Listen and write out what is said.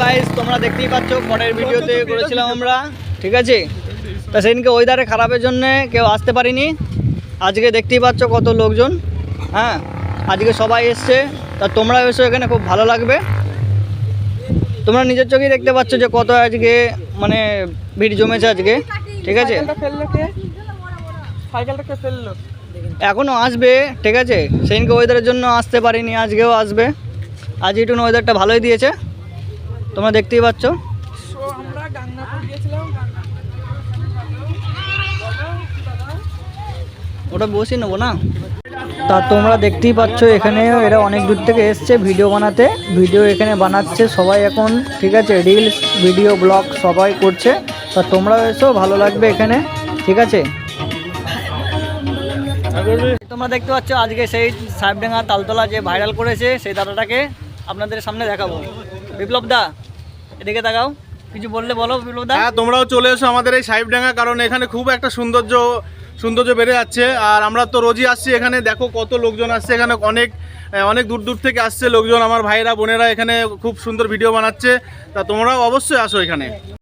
Guys তোমরা দেখতেই পাচ্ছ পরের ভিডিওতে করেছিলাম আমরা। ঠিক আছে? তা সেদিনকে ওয়েদারে খারাপের জন্য কেউ আসতে পারিনি। আজকে দেখতেই পাচ্ছ কত লোকজন। হ্যাঁ আজকে সবাই এসছে। তা তোমরা এসো এখানে খুব ভালো লাগবে। তোমরা নিজের চোখেই দেখতে পাচ্ছ যে কত আজকে মানে ভিড় জমেছে আজকে। ঠিক আছে? এখনও আসবে ঠিক আছে? সেদিনকে ওয়েদারের জন্য আসতে পারিনি আজকেও আসবে। আজ একটু ওয়েদারটা ভালোই দিয়েছে। তোমরা দেখতেই পাচ্ছ। ওটা বসে নেব না? তা তোমরা দেখতেই পাচ্ছ এখানে এরা অনেক দূর থেকে এসছে ভিডিও বানাতে। ভিডিও এখানে বানাচ্ছে সবাই এখন ঠিক আছে? রিলস ভিডিও ব্লগ সবাই করছে। তা তোমরাও এসো ভালো লাগবে এখানে ঠিক আছে? তোমরা দেখতে পাচ্ছ আজকে সেই সাহেবডাঙ্গা তালতলা যে ভাইরাল করেছে সেই দাদাটাকে আপনাদের সামনে দেখাবো। বিপ্লব দা এদিকে তাকাও। কিছু বললে বলো, বিপ্লবদা। হ্যাঁ তোমরাও চলে এসো আমাদের এই সাহেবডাঙ্গা, কারণ এখানে খুব একটা সৌন্দর্য সৌন্দর্য বেড়ে যাচ্ছে। আর আমরা তো রোজই আসছি এখানে, দেখো কত লোকজন আসছে এখানে, অনেক অনেক দূর দূর থেকে আসছে লোকজন, আমার ভাইরা বোনেরা এখানে খুব সুন্দর ভিডিও বানাচ্ছে। তা তোমরাও অবশ্যই আসো এখানে।